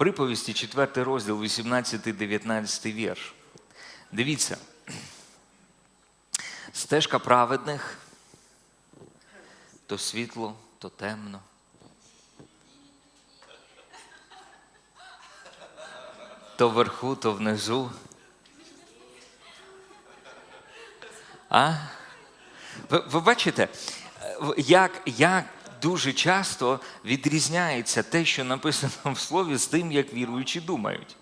Приповісті, 4 розділ, 18-19 вірш. Дивіться. Стежка праведних то світло, то темно. То вверху, то внизу. А? Ви, ви бачите, як, як дуже часто відрізняється те, що написано в слові, з тим, як віруючі думають.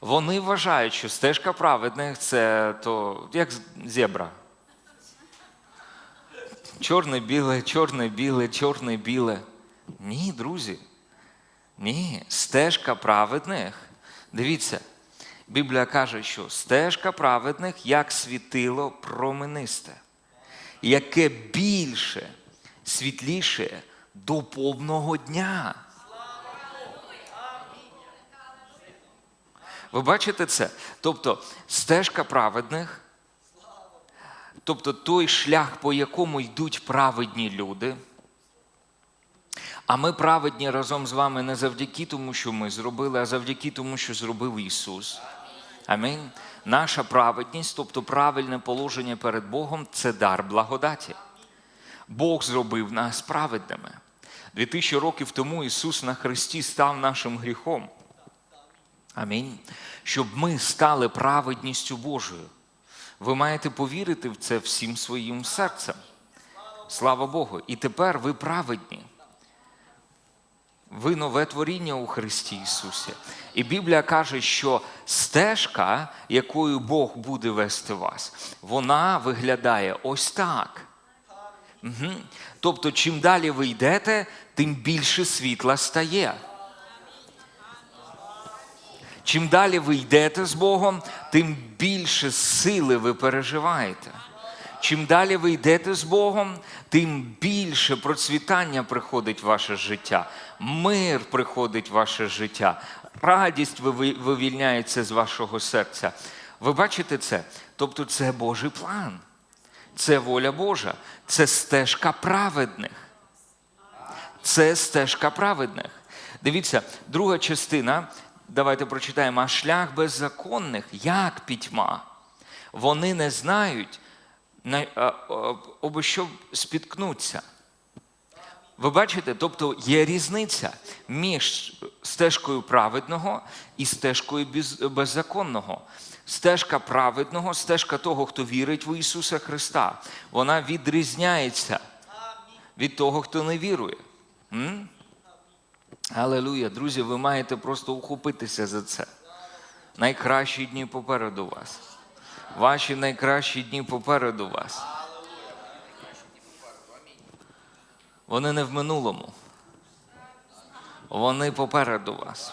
Вони вважають, що стежка праведних це то як зебра. Чорне біле, чорне біле, чорне біле. Ні, друзі. Ні, стежка праведних. Дивіться, Біблія каже, що стежка праведних як світило променисте, яке більше, світліше до повного дня. Ви бачите це? Тобто стежка праведних, тобто той шлях, по якому йдуть праведні люди. А ми праведні разом з вами не завдяки тому, що ми зробили, а завдяки тому, що зробив Ісус. Амінь. Наша праведність, тобто правильне положення перед Богом, це дар благодаті. Бог зробив нас праведними. Дві тисячі років тому Ісус на Христі став нашим гріхом. Амінь. Щоб ми стали праведністю Божою. Ви маєте повірити в це всім своїм серцем. Слава Богу. І тепер ви праведні. Ви нове творіння у Христі Ісусі. І Біблія каже, що стежка, якою Бог буде вести вас, вона виглядає ось так. Угу. Тобто, чим далі ви йдете, тим більше світла стає. Чим далі ви йдете з Богом, тим більше сили ви переживаєте. Чим далі ви йдете з Богом, тим більше процвітання приходить в ваше життя, мир приходить в ваше життя, радість вивільняється з вашого серця. Ви бачите це? Тобто це Божий план, це воля Божа, це стежка праведних. Це стежка праведних. Дивіться, друга частина. Давайте прочитаємо, а шлях беззаконних, як пітьма. Вони не знають, на- а, а, об що спіткнуться. Ви бачите, тобто є різниця між стежкою праведного і стежкою беззаконного. Стежка праведного, стежка того, хто вірить в Ісуса Христа, вона відрізняється від того, хто не вірує. М? Алелуя, друзі, ви маєте просто ухопитися за це. Найкращі дні попереду вас. Ваші найкращі дні попереду вас. Вони не в минулому. Вони попереду вас.